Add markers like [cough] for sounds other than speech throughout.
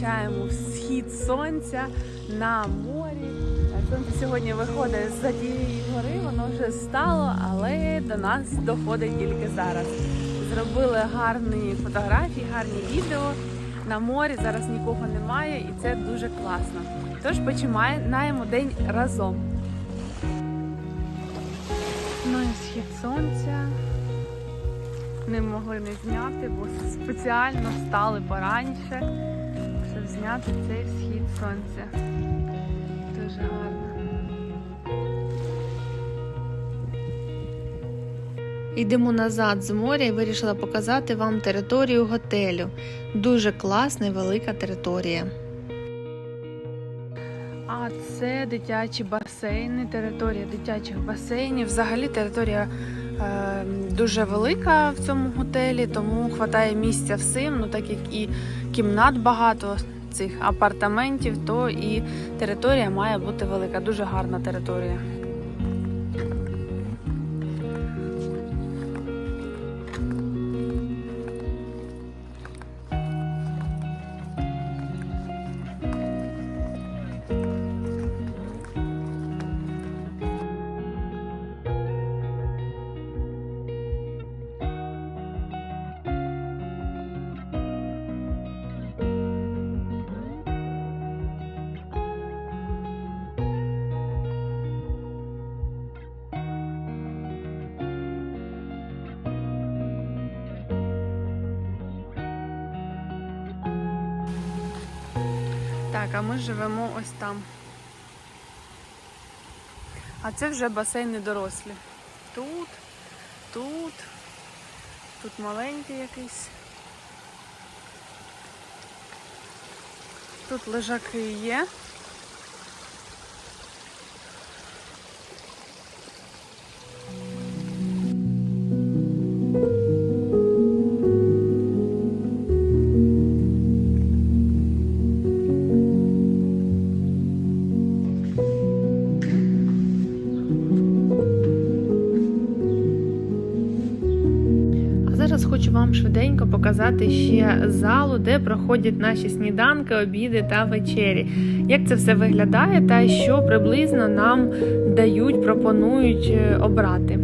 зустрічаємо схід сонця на морі. Сонце сьогодні виходить з-за тієї гори, воно вже стало, але до нас доходить тільки зараз. Зробили гарні фотографії, гарні відео. На морі зараз нікого немає, і це дуже класно. Тож починаємо день разом. Ну і схід сонця. Не могли не зняти, бо спеціально встали пораніше, зняти цей схід сонця. Дуже гарно. Йдемо назад з моря і вирішила показати вам територію готелю. Дуже класна і велика територія. А це дитячі басейни, територія дитячих басейнів. Взагалі територія е, дуже велика в цьому готелі, тому вистачає місця всім. Ну так як і кімнат багато цих апартаментів, то і територія має бути велика. Дуже гарна територія. А ми живемо ось там. А це вже басейни дорослі. Тут, тут, тут маленький якийсь. Тут лежаки є. Швиденько показати ще залу, де проходять наші сніданки, обіди та вечері. Як це все виглядає та що приблизно нам дають, пропонують е, обрати.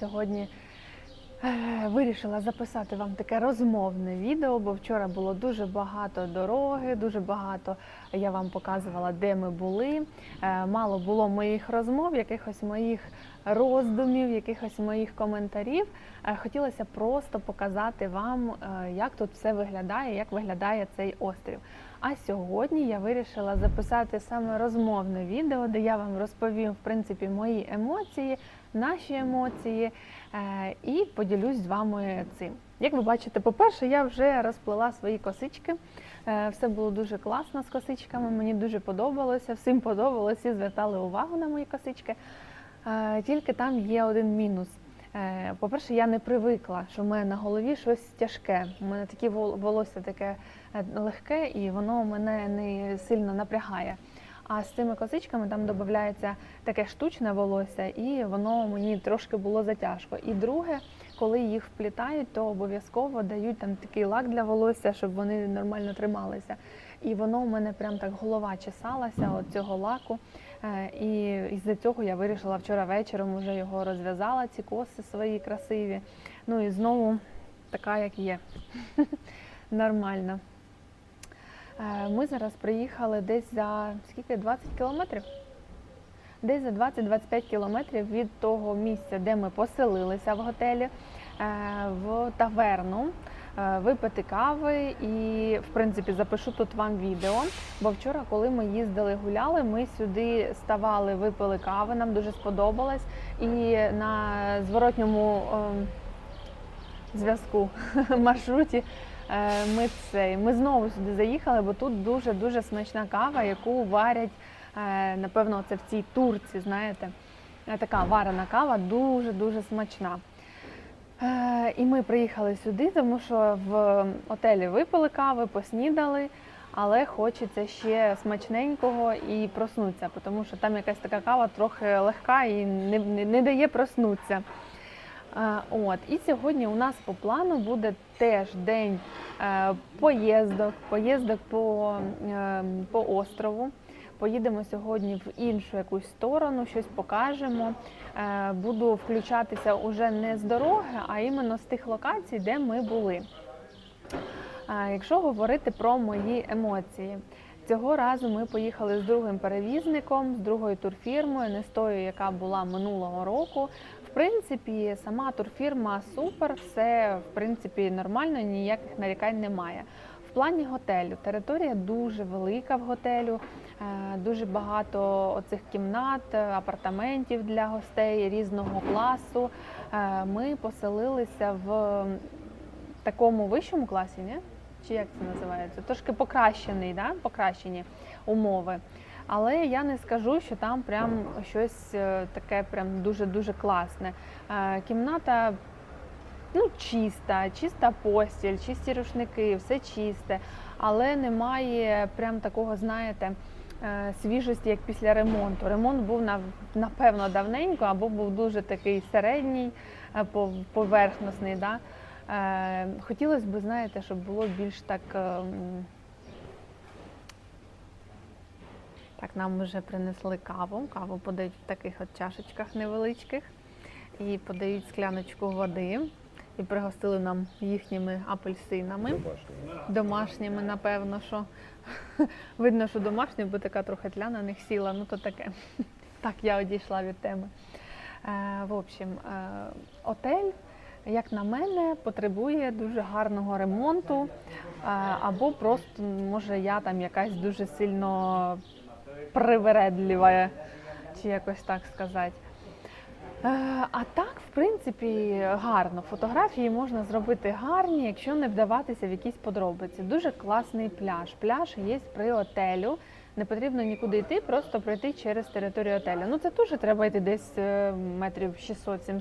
Сьогодні е, вирішила записати вам таке розмовне відео, бо вчора було дуже багато дороги, дуже багато я вам показувала, де ми були. Е, мало було моїх розмов, якихось моїх роздумів, якихось моїх коментарів. Е, хотілося просто показати вам, як тут все виглядає, як виглядає цей острів. А сьогодні я вирішила записати саме розмовне відео, де я вам розповім в принципі мої емоції, наші емоції е, і поділюсь з вами цим. Як ви бачите, по-перше, я вже розплела свої косички. Е, Все було дуже класно з косичками. Мені дуже подобалося. Всім подобалося, звертали увагу на мої косички. Е, Тільки там є один мінус. По-перше, я не привикла, що в мене на голові щось тяжке. У мене вол- волосся таке легке, і воно мене не сильно напрягає. А з цими косичками там додається таке штучне волосся, і воно мені трошки було затяжко. І друге, коли їх вплітають, то обов'язково дають там такий лак для волосся, щоб вони нормально трималися. І воно у мене прям так голова чесалася от цього лаку. Е, І із-за цього я вирішила вчора вечором вже його розв'язала, ці коси свої красиві. Ну і знову така, як є. [laughs] Нормально. Е, Ми зараз приїхали десь за скільки? 20 кілометрів? десь за 20-25 кілометрів від того місця, де ми поселилися в готелі, е, в таверну. е, Випити кави і, в принципі, запишу тут вам відео. Бо вчора, коли ми їздили гуляли, ми сюди ставали, випили кави, нам дуже сподобалось. І на зворотньому ем, зв'язку [laughs] маршруті ми цей. Ми знову сюди заїхали, бо тут дуже дуже смачна кава, яку варять, е, напевно, це в цій турці, знаєте. Е, Така варена кава дуже дуже смачна. Е, І ми приїхали сюди, тому що в отелі випили кави, поснідали, але хочеться ще смачненького і проснутися, тому що там якась така кава трохи легка і не, не, не дає проснутися. Е, От і сьогодні у нас по плану буде теж день е, поїздок, поїздок по, е, по острову. Поїдемо сьогодні в іншу якусь сторону, щось покажемо. Буду включатися уже не з дороги, а іменно з тих локацій, де ми були. Якщо говорити про мої емоції, цього разу ми поїхали з другим перевізником, з другою турфірмою, не з тою, яка була минулого року. Принципі, сама турфірма супер, все в принципі нормально, ніяких нарікань немає. В плані готелю територія дуже велика в готелю, е, дуже багато оцих кімнат, апартаментів для гостей різного класу. Е, Ми поселилися в такому вищому класі, ні? Чи як це називається? Трошки покращений, да? покращені умови. Але я не скажу, що там прям щось е, таке прям дуже-дуже класне. Е, Кімната ну, чиста, чиста постіль, чисті рушники, все чисте, але немає прям такого, знаєте, е, свіжості, як після ремонту. Ремонт був напевно давненько, або був дуже такий середній, поверхностний. Да? Хотілося б, знаєте, щоб було більш так. е, м, Так, нам вже принесли каву. Каву подають в таких от чашечках невеличких і подають скляночку води. І пригостили нам їхніми апельсинами. Домашніми, напевно, що [laughs] видно, що домашні, бо така трохи тля на них сіла, ну то таке. [laughs] Так, я одійшла від теми. Е, в общем, е, отель, як на мене, потребує дуже гарного ремонту. Е, або просто, може, я там якась дуже сильно привередлива, чи якось так сказати. Е, А так, в принципі, гарно. Фотографії можна зробити гарні, якщо не вдаватися в якісь подробиці. Дуже класний пляж. Пляж є при отелю. Не потрібно нікуди йти, просто пройти через територію отелю. Ну це теж треба йти десь е, метрів 600-700,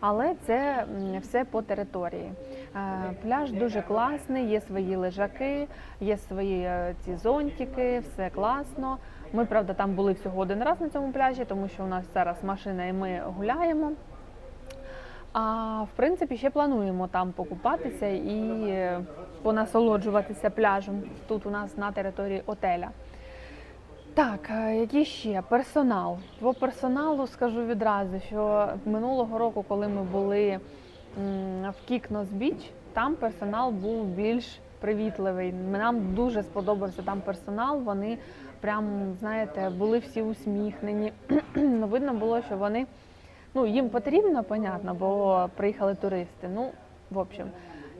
але це все по території. Е, Пляж дуже класний, є свої лежаки, є свої ці зонтики, все класно. Ми, правда, там були всього один раз на цьому пляжі, тому що у нас зараз машина і ми гуляємо. А в принципі, ще плануємо там покупатися і понасолоджуватися пляжем тут у нас на території отеля. Так, е, який ще персонал. По персоналу скажу відразу, що минулого року, коли ми були в Кікнос Біч, там персонал був більш привітливий. Нам дуже сподобався там персонал. Вони прям, знаєте, були всі усміхнені. [clears throat] Ну, Видно було, що вони ну, їм потрібно, понятно, бо приїхали туристи. Ну, в общем,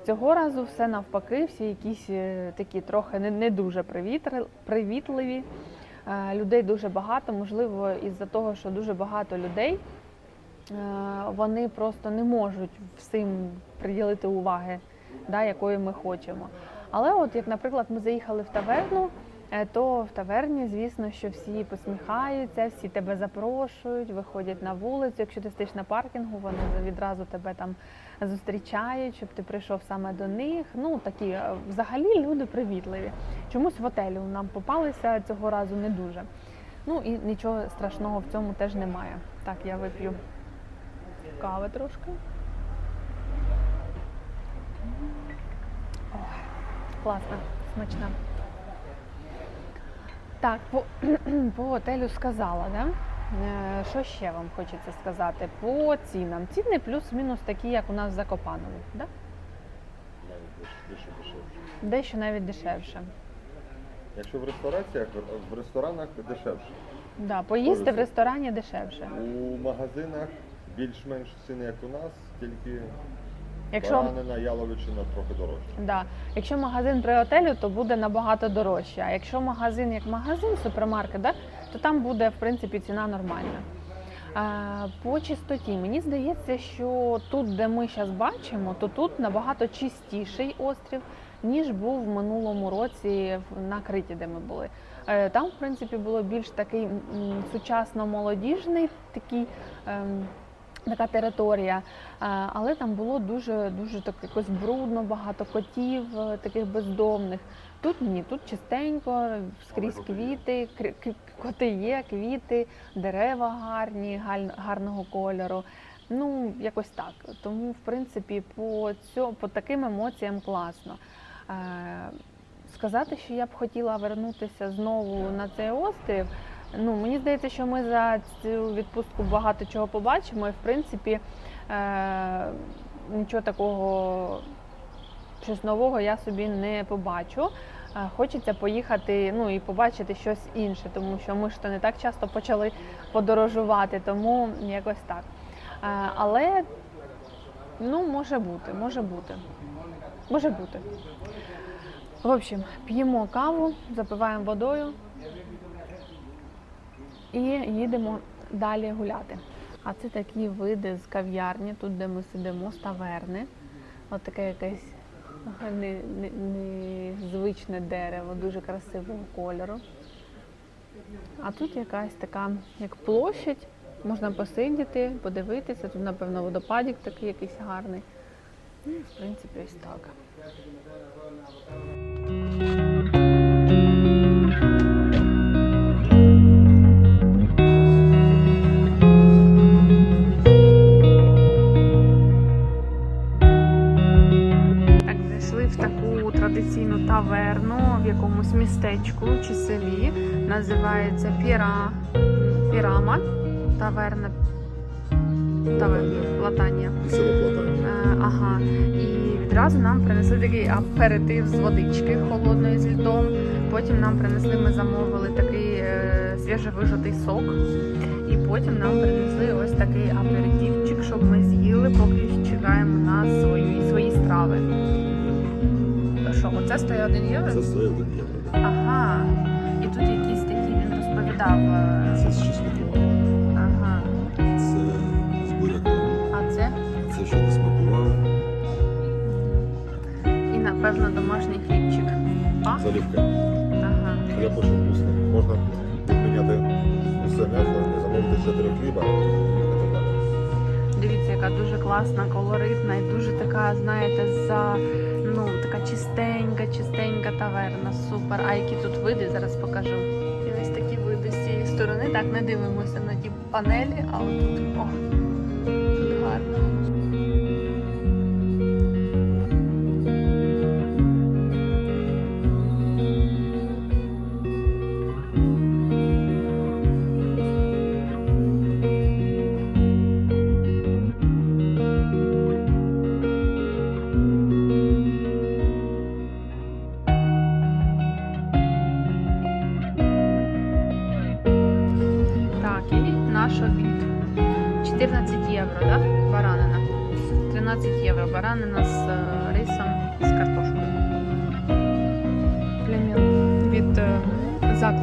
цього разу все навпаки, всі якісь е, такі трохи не, не дуже привітливі. Е, Людей дуже багато, можливо, із-за того, що дуже багато людей, е, вони просто не можуть всім приділити уваги, да, якої ми хочемо. Але от як, наприклад, ми заїхали в таверну, то в таверні, звісно, що всі посміхаються, всі тебе запрошують, виходять на вулицю. Якщо ти стоїш на паркінгу, вони відразу тебе там зустрічають, щоб ти прийшов саме до них. Ну такі е, взагалі люди привітливі. Чомусь в отелі нам попалися цього разу не дуже. Ну і нічого страшного в цьому теж немає. Так, я вип'ю кави трошки. Класна, смачна. Так, по, [clears throat] по готелю сказала, да? Е, Що ще вам хочеться сказати? По цінам. Ціни плюс-мінус такі, як у нас в Закопанові, да? Більше дешевше. дещо навіть дешевше. Якщо в рестораціях, в ресторанах дешевше. Да, поїсти в ресторані дешевше. У магазинах більш-менш ціни, як у нас, тільки Якщо баранина, яловичина трохи дорожче. Да. Якщо магазин при готелю, то буде набагато дорожче. А якщо магазин як магазин, супермаркет, да, то там буде в принципі ціна нормальна. А, по чистоті, мені здається, що тут, де ми зараз бачимо, то тут набагато чистіший острів, ніж був в минулому році на Криті, де ми були. Е, Там, в принципі, було більш такий сучасно молодіжний такий. Така територія, Е, але там було дуже дуже так якось брудно, багато котів, е, таких бездомних. Тут ні, тут чистенько, скрізь квіти, коти є, квіти, дерева гарні, гарного кольору. Ну, якось так. Тому, в принципі, по цьо, по таким емоціям класно. Е, сказати, що я б хотіла вернутися знову на цей острів. Ну, мені здається, що ми за цю відпустку багато чого побачимо, і в принципі е, нічого такого щось нового я собі не побачу. Е, Хочеться поїхати ну, і побачити щось інше, тому що ми ж то не так часто почали подорожувати, тому якось так. Е, Але ну, може бути, може бути. Може бути. В общем, п'ємо каву, запиваємо водою і їдемо далі гуляти. А це такі види з кав'ярні, тут де ми сидимо, з таверни. От таке якесь не- не- незвичне дерево, дуже красивого кольору. А тут якась така, як площадь, можна посидіти, подивитися. Тут, напевно, водопадик такий якийсь гарний. Ну, в принципі, ось так. Зайшли в таку традиційну таверну в якомусь містечку чи селі. Називається Піра... Пірама. Таверна. Таверна. Латання. Е, Ага. І відразу нам принесли такий аперитив з водички холодної з льдом. Потім нам принесли, ми замовили такий е, свіжовижатий сок. І потім нам принесли ось такий аперитивчик, щоб ми з'їли, поки чекаємо на свої, свої страви. Оце стоїть 1 євро? Це стоїть 1 євро. да. Ага. І тут якісь такі він розповідав. е, Це з чесником, Ага. це з буряком, А це? це ще не смакував. І напевно домашній хлібчик. А? Залівка. Ага. Я пишу вкусний. Можна підміняти усе м'ясо і замовити 4 хліба. і так далі. Дивіться, яка дуже класна, колоритна і дуже така, знаєте, за ну така чистенька, чистенька таверна. Супер. А які тут види? Зараз покажу. І ось такі види з цієї сторони. Так, не дивимося на ті панелі, а отут о, тут гарно.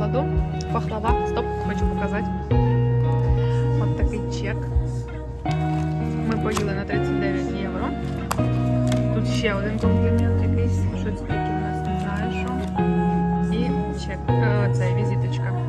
Закладу. Пахлава. Стоп, хочу показати. От такий чек. Ми поїли на 39 євро. Тут ще один комплімент якийсь. Що це таке у нас не знаю що. І чек. Це візиточка.